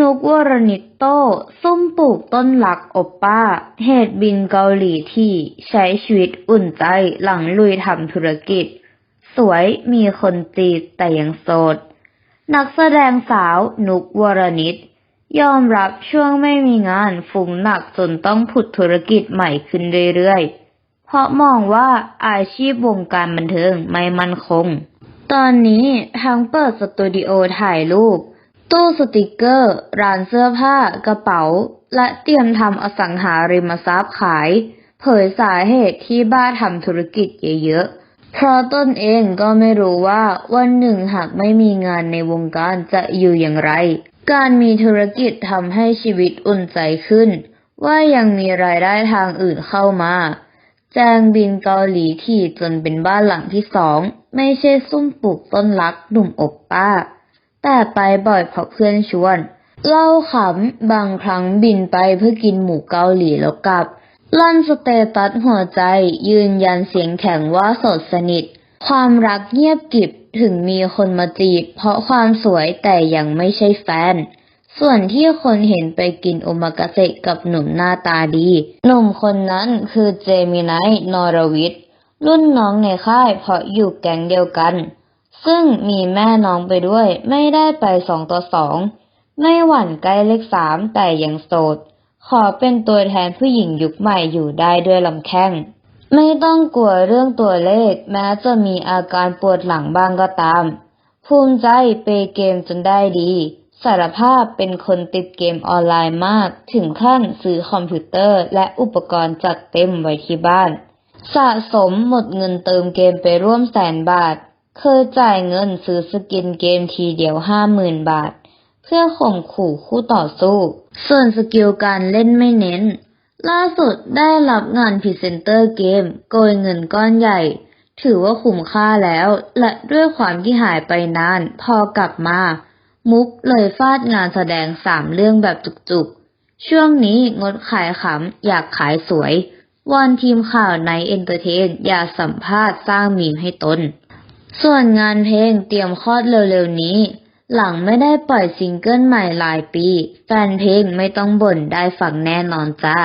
นุกวรณิตโต้ส้มปลูกต้นหลักอบป้า เหตุบินเกาหลีที่ใช้ชีวิตอุ่นใจหลังลุยทำธุรกิจ สวยมีคนจีบแต่ยังโสด นักแสดงสาวนุกวรณิต ยอมรับช่วงไม่มีงานฟุ้งหนักจนต้องผุดธุรกิจใหม่ขึ้นเรื่อยๆ เพราะมองว่าอาชีพวงการบันเทิงไม่มั่นคง ตอนนี้ทั้งเปิดสตูดิโอถ่ายรูป ตู้สติกเกอร์ ร้านเสื้อผ้า กระเป๋า และเตรียมทำอสังหาริมทรัพย์ขาย เผยสาเหตุที่บ้าทำธุรกิจเยอะๆ เพราะตนเองก็ไม่รู้ว่าวันหนึ่งหากไม่มีงานในวงการจะอยู่อย่างไร การมีธุรกิจทำให้ชีวิตอุ่นใจขึ้น ว่ายังมีรายได้ทางอื่นเข้ามา แจงบินเกาหลีที่จนเป็นบ้านหลังที่สอง ไม่ใช่ซุ่มปลูกต้นรักหนุ่มอบป้า แต่ไปบ่อยเพราะเพื่อนชวน เล่าขำบางครั้งบินไปเพื่อกินหมูเกาหลีแล้วกลับ ลั่นสเตตัสหัวใจยืนยันเสียงแข็งว่าโสดสนิท ความรักเงียบกิบถึงมีคนมาจีบ เพราะความสวยแต่ยังไม่ใช่แฟน ส่วนที่คนเห็นไปกินโอมากาเสะกับหนุ่มหน้าตาดี หนุ่มคนนั้นคือเจมินายนอรวิทรุ่นน้องในค่ายเพราะอยู่แก๊งเดียวกัน ซึ่งมีแม่น้องไปด้วย ไม่ได้ไปสองต่อสอง ไม่หวั่นใกล้เลขสามแต่ยังโสด ขอเป็นตัวแทนผู้หญิงยุคใหม่อยู่ได้ด้วยลำแข้ง ไม่ต้องกลัวเรื่องตัวเลข แม้จะมีอาการปวดหลังบ้างก็ตาม ภูมิใจเปย์เกมจนได้ดี สารภาพเป็นคนติดเกมออนไลน์มาก ถึงขั้นซื้อคอมพิวเตอร์และอุปกรณ์จัดเต็มไว้ที่บ้านสะสมหมดเงินเติมเกมไปร่วมแสนบาท เคยจ่ายเงินซื้อสกินเกมทีเดียวห้าหมื่นบาท เพื่อข่มขู่คู่ต่อสู้ ส่วนสกิลการเล่นไม่เน้น ล่าสุดได้รับงานพรีเซนเตอร์เกม โกยเงินก้อนใหญ่ ถือว่าคุ้มค่าแล้ว และด้วยความที่หายไปนาน พอกลับมา มุกเลยฟาดงานแสดงสามเรื่องแบบจุกๆ ช่วงนี้งดขายขำอยากขายสวย วอนทีมข่าวในเอนเตอร์เทน อย่าสัมภาษณ์สร้างมีมให้ตน ส่วนงานเพลงเตรียมคลอดเร็วๆนี้ หลังไม่ได้ปล่อยซิงเกิลใหม่หลายปี แฟนเพลงไม่ต้องบ่นได้ฟังแน่นอนจ้า